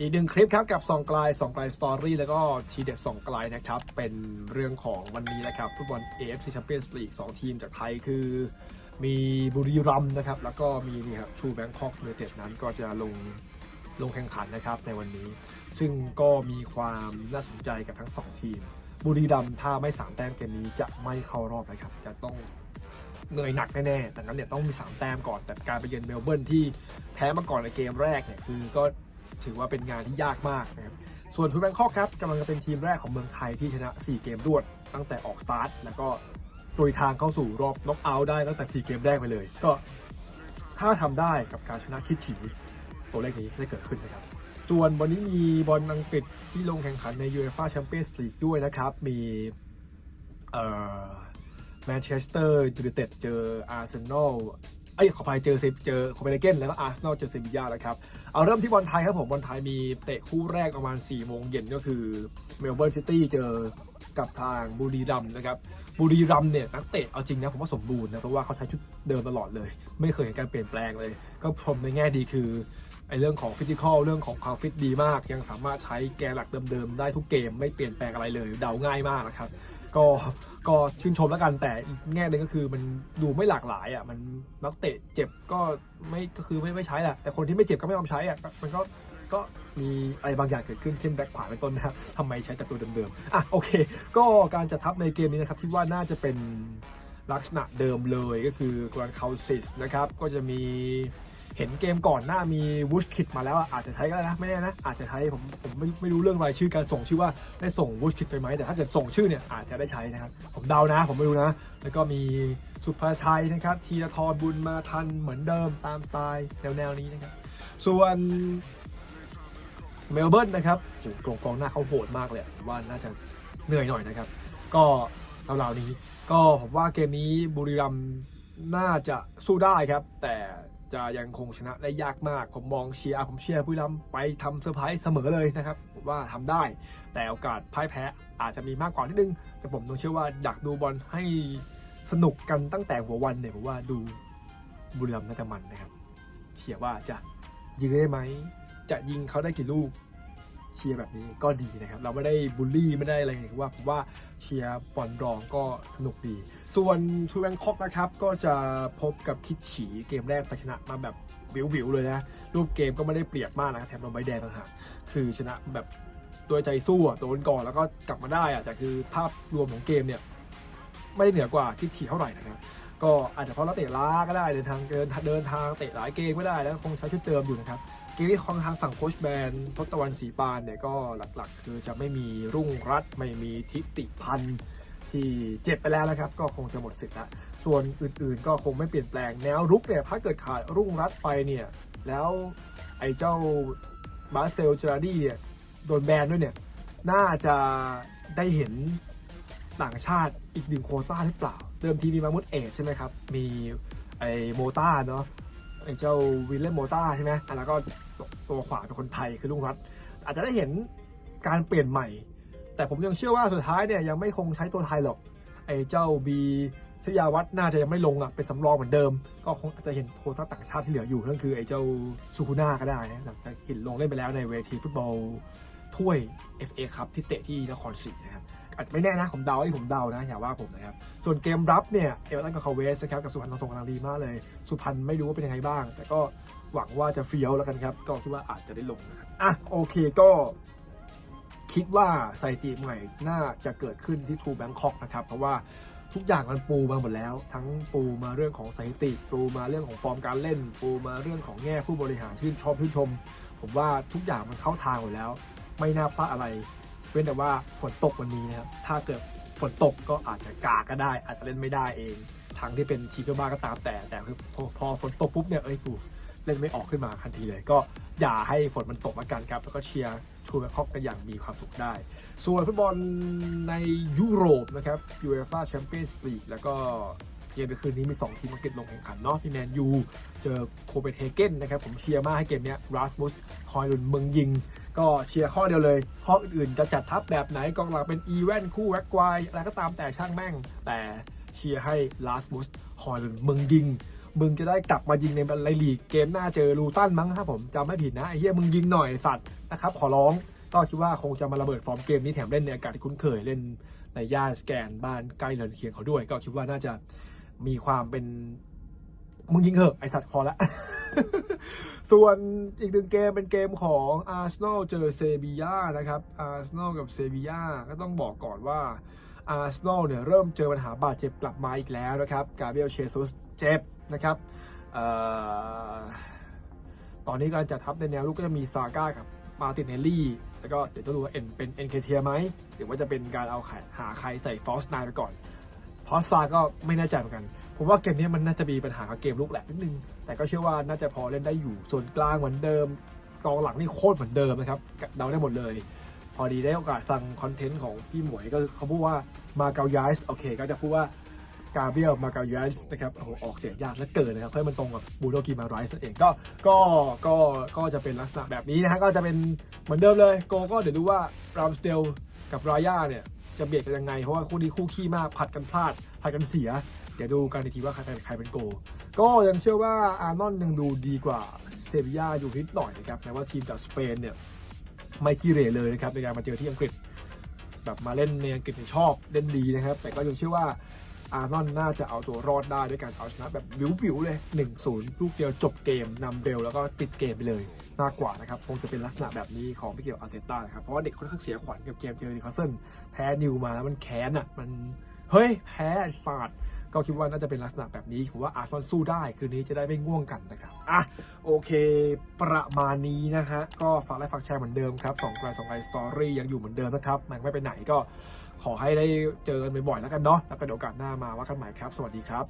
อีกหนึ่งคลิปครับกับสองกลายสองกลายสตอรี่แล้วก็ทีเด็ดสองกลายนะครับ เป็นเรื่องของวันนี้นะครับฟุตบอล AFC Champions League สองทีมจากไทยคือ มีบุรีรัมย์นะครับ แล้วก็มีนี่ครับชูแบงคอกเนเต็ดนั้นก็จะลงลงแข่งขันนะครับในวันนี้ ซึ่งก็มีความน่าสนใจกับทั้งสองทีม บุรีรัมย์ถ้าไม่สามแต้มเกมนี้จะไม่เข้ารอบนะครับ จะต้องเหนื่อยหนักแน่ๆแต่นั้นเนี่ยต้องมี 3 แต้มก่อนแต่การไปเยือนเมลเบิร์นที่แพ้มาก่อนในเกมแรกเนี่ยคือก็ ถือว่าเป็นงานที่ยากมากนะครับ ส่วนทูแบงคอกครับกำลังจะเป็นทีมแรกของเมืองไทยที่ชนะ 4 เกมรวด ตั้งแต่ออกสตาร์ทแล้วก็โดยทางเข้าสู่รอบน็อกเอาท์ได้ตั้งแต่ 4 เกมแรกไปเลย ก็ถ้าทำได้กับการชนะคิดฉีตัวเลขนี้ได้เกิดขึ้นนะครับ ส่วนวันนี้มีบอลอังกฤษที่ลงแข่งขันใน UEFA Champions League ด้วยนะครับ มีแมนเชสเตอร์ยูไนเต็ดเจออาร์เซนอล เอ้ยขออภัยเจอเซเจอโคเปนเฮเกนแล้วก็อาร์เซนอลเจอเซบียาแล้วครับ เอาเริ่มที่บอลไทยครับผมบอลไทยมีเตะคู่แรกประมาณ4โมงเย็นก็คือเมลเบิร์นซิตี้เจอกับทางบุรีรัมย์นะครับบุรีรัมย์เนี่ยนักเตะเอาจริงนะผมว่าสมบูรณ์นะเพราะว่าเขาใช้ชุดเดิมตลอดเลย ไม่เคยเห็นการเปลี่ยนแปลงเลย ก็ชมในแง่ดีคือไอ้เรื่องของฟิสิกอลเรื่องของความฟิตดีมาก ยังสามารถใช้แกนหลักเดิมๆได้ทุกเกมไม่เปลี่ยนแปลงอะไรเลย เดาง่ายมากนะครับ ก็ก็ชื่นชมแล้วกันแต่อีกแง่หนึงก็คือมันดูไม่หลากหลายอะมันนักเตะเจ็บก็ไม่ก็คือไม่ไม่ใช้แหละแต่คนที่ไม่เจ็บก็ไม่ยอมใช้อะมันก็ก็มีอะไรบางอย่างเกิดขึ้นเช่นแบ็คขวาเป็นต้นนะครับทำไมใช้แต่ตัวเดิมๆอะโอเค ก็การจัดทัพในเกมนี้นะครับคิดว่าน่าจะเป็นลักษณะเดิมเลยก็คือกรานคาซิสนะครับก็จะมี เห็นเกมก่อนหน้ามีวูชคิดมาแล้วอาจจะใช้ก็ได้นะไม่แน่นะอาจจะใช้ผมผมไม่ไม่รู้เรื่องรายชื่อการส่งชื่อว่าได้ส่งวูชคิดไปไหมแต่ถ้าเกิดส่งชื่อเนี่ยอาจจะได้ใช้นะครับผมเดานะ ผมไม่รู้นะ แล้วก็มีสุภาชัยนะครับทีละทรบุญมาทันเหมือนเดิมตามสไตล์แนวแนวนี้นะครับส่วนเมลเบิร์นนะครับโอ้โหกองหน้าเขาโหดมากเลยว่าน่าจะเหนื่อยหน่อยนะครับ ก็ราวๆนี้ ก็ผมว่าเกมนี้บุรีรัมน่าจะสู้ได้ครับ แต่ จะยังคงชนะได้ยากมาก ผมมองเชียร์ผมเชียร์บุรีรัมไปทำเซอร์ไพรส์เสมอเลยนะครับผมว่าทำได้ แต่โอกาสพ่ายแพ้อาจจะมีมากกว่านิดนึง แต่ผมต้องเชื่อว่าอยากดูบอลให้สนุกกันตั้งแต่หัววันเนี่ยผมว่าดูบุรีรัมย์น่าจะมันนะครับเชียร์ว่าจะยิงได้ไหมจะยิงเขาได้กี่ลูก เชียร์แบบนี้ก็ดีนะครับ เราไม่ได้บูลลี่ไม่ได้อะไรคือว่าผมว่าเชียร์บอลรองก็สนุกดี ส่วนทูแบงคอกนะครับก็จะพบกับคิดฉีเกมแรกไปชนะมาแบบวิวๆเลยนะ รูปเกมก็ไม่ได้เปรียบมากนะครับแถมโดนใบแดงต่างหากคือชนะแบบตัวใจสู้อะโดนก่อนแล้วก็กลับมาได้อะแต่คือภาพรวมของเกมเนี่ยไม่ได้เหนือกว่าคิดฉีเท่าไหร่นะครับ ก็อาจจะเพราะเราเตะล้าก็ได้เดินทางเดินเดินทางเตะหลายเกมก็ได้แล้วคงใช้ชุดเติมอยู่นะครับเกมที่ของทางฝั่งโคชแบนทศตวรรณศรีปานเนี่ยก็หลักๆ คือจะไม่มีรุ่งรัตไม่มีทิติพันธ์ที่เจ็บไปแล้วนะครับ ก็คงจะหมดสิทธิ์ละส่วนอื่นๆ ก็คงไม่เปลี่ยนแปลงแนวรุกเนี่ยถ้าเกิดขาดรุ่งรัตไปเนี่ยแล้วไอ้เจ้าบาเซลเจอร์ดี้เนี่ยโดนแบนด้วยเนี่ยน่าจะได้เห็นต่างชาติ อีกหนึ่งโคต้าหรือเปล่า เดิมทีมีมามุดเอทใช่ไหมครับ มีไอโมต้าเนาะไอเจ้าวิลเลมโมต้าใช่ไหมแล้วก็ตัวขวาเป็นคนไทยคือลุงรัฐอาจจะได้เห็นการเปลี่ยนใหม่ แต่ผมยังเชื่อว่าสุดท้ายเนี่ยยังไม่คงใช้ตัวไทยหรอก ไอเจ้าบีชยาวัฒน์น่าจะยังไม่ลงอะเป็นสำรองเหมือนเดิม ก็คงอาจจะเห็นโคต้าต่างชาติที่เหลืออยู่นั่นคือไอเจ้าซูคูน่าก็ได้นะหลังจากเห็นลงเล่นไปแล้วในเวทีฟุตบอลถ้วย FA ครับที่เตะที่นครศรีนะครับ อาจจะไม่แน่นะผมเดาที่ผมเดานะอย่าว่าผมนะครับ ส่วนเกมรับเนี่ยเอเวอร์ตันกับคาเวสนะครับกับสุพรรณทองส่งกำลังดีมากเลย สุพรรณไม่รู้ว่าเป็นยังไงบ้าง แต่ก็หวังว่าจะเฟี้ยวแล้วกันครับ ก็คิดว่าอาจจะได้ลงนะอะโอเคก็คิดว่าสถิติใหม่น่าจะเกิดขึ้นที่ทูแบงคอกนะครับ เพราะว่าทุกอย่างมันปูมาหมดแล้ว ทั้งปูมาเรื่องของสถิติ ปูมาเรื่องของฟอร์มการเล่น ปูมาเรื่องของแง่ผู้บริหารชื่นชอบชื่นชม ผมว่าทุกอย่างมันเข้าทางหมดแล้ว ไม่น่าพลาดอะไร เว้นแต่ว่าฝนตกวันนี้นะครับถ้าเกิดฝนตกก็อาจจะกาก็ได้ อาจจะเล่นไม่ได้เองทางที่เป็นทีมเพื่อนบ้านก็ตามแต่แต่คือพอฝนตกปุ๊บเนี่ยเอ้ยกูเล่นไม่ออกขึ้นมาทันทีเลย ก็อย่าให้ฝนมันตกละกันครับ แล้วก็เชียร์ชูแบงคอกกันอย่างมีความสุขได้ ส่วนฟุตบอลในยุโรปนะครับ UEFA Champions League แล้วก็ กมในคืนนี้มี 2 ทีมอังกฤษลงแข่งขันเนาะพี่แมนยูเจอโคเปนเฮเกนนะครับผมเชียร์มากให้เกมเนี้ยราสมุสฮอยลุนเมืองยิง ก็เชียร์ข้อเดียวเลย ข้ออื่นๆจะจัดทัพแบบไหนกองหลังเป็นอีเวนคู่แว็กควายอะไรก็ตามแต่ช่างแม่ง แต่เชียร์ให้ลาสมุสฮอยลุนเมืองยิงมึงจะได้กลับมายิงในไลลีกเกมหน้าเจอลูตันมั้งถ้าผมจำไม่ผิดนะไอ้เหี้ยมึงยิงหน่อยสัตว์นะครับขอร้องก็คิดว่าคงจะมาระเบิดฟอร์มเกมนี้แถมเล่นในอากาศที่คุ้นเคยเล่นในย่านสแกนบ้านใกล้เรือนเคียงเขาด้วย ก็คิดว่าน่าจะ มีความเป็น มึงยิงเหอะไอสัตว์พอละ ส่วนอีกหนึ่งเกมเป็นเกมของอาร์เซนอลเจอเซบีย่านะครับอาร์เซนอลกับเซบีย่าก็ต้องบอกก่อนว่าอาร์เซนอลเนี่ยเริ่มเจอปัญหาบาดเจ็บกลับมาอีกแล้วนะครับกาเบรียลเชซุสเจ็บนะครับออตอนนี้การจัดทัพในแนวลุกก็จะมีซาก้ากับมาตินเนลลี่ แล้วก็เดี๋ยวจะดูว่าเอ็นเป็นเอ็นเคเทียไหมหรือว่าจะเป็นการเอาหาใครใส่ฟอสไนไปก่อน พอสซาก็ไม่แน่ใจเหมือนกัน ผมว่าเกมนี้มันน่าจะมีปัญหากับเกมลุกแหละนิดนึง แต่ก็เชื่อว่าน่าจะพอเล่นได้อยู่ ส่วนกลางเหมือนเดิม กองหลังนี่โคตรเหมือนเดิมนะครับ เดาได้หมดเลย พอดีได้โอกาสฟังคอนเทนต์ของพี่หมวยก็เขาพูดว่ามาเกาย้ายโอเค ก็จะพูดว่ากาเบียลมาเกาย้ายนะครับโอ้โหออกเสียงยากเหลือเกินนะครับ เพื่อมันตรงกับบูโดกีมาไรส์นั่นเองก็ก็ก็ก็จะเป็นลักษณะแบบนี้นะฮะก็จะเป็นเหมือนเดิมเลยโกก็เดี๋ยวดูว่ารามสเตลกับรายาเนี่ย จะเบียดกันยังไง เพราะว่าคู่นี้คู่ขี้มากผัดกันพลาดผัดกันเสีย เดี๋ยวดูกันอีกทีว่าใครใครเป็นโก ก็ยังเชื่อว่าอาร์นอนยังดูดีกว่าเซบียาอยู่นิดหน่อยนะครับแม้ว่าทีมจากสเปนเนี่ยไม่ขี้เหร่เลยนะครับในการมาเจอที่อังกฤษแบบมาเล่นในอังกฤษชอบเล่นดีนะครับ แต่ก็ยังเชื่อว่า อาร์นอนน่าจะเอาตัวรอดได้ด้วยการเอาชนะแบบวิวๆเลย 1-0 ลูกเดียวจบเกมนำเร็วแล้วก็ปิดเกมไปเลยมากกว่านะครับคงจะเป็นลักษณะแบบนี้ของพี่เกียวอาร์เตต้านะครับเพราะว่าเด็กค่อนข้างเสียขวัญกับเกมเจอนิคาเซิลแพ้นิวมาแล้วมันแค้นอะมันเฮ้ยแพ้ไอ้ฟาดก็คิดว่าน่าจะเป็นลักษณะแบบนี้ผมว่าอาร์ซอนสู้ได้คืนนี้จะได้ไม่ง่วงกันนะครับอะโอเค ประมาณนี้นะฮะก็ฝากไลค์ฝากแชร์เหมือนเดิมครับสองไลน์สองไลน์สตอรี่ยังอยู่เหมือนเดิมนะครับมันไม่ไปไหนก็ ขอให้ได้เจอกันบ่อยๆแล้วกันเนาะแล้วก็เดี๋ยวกาสหน้ามาว่ากันใหม่ครับ สวัสดีครับ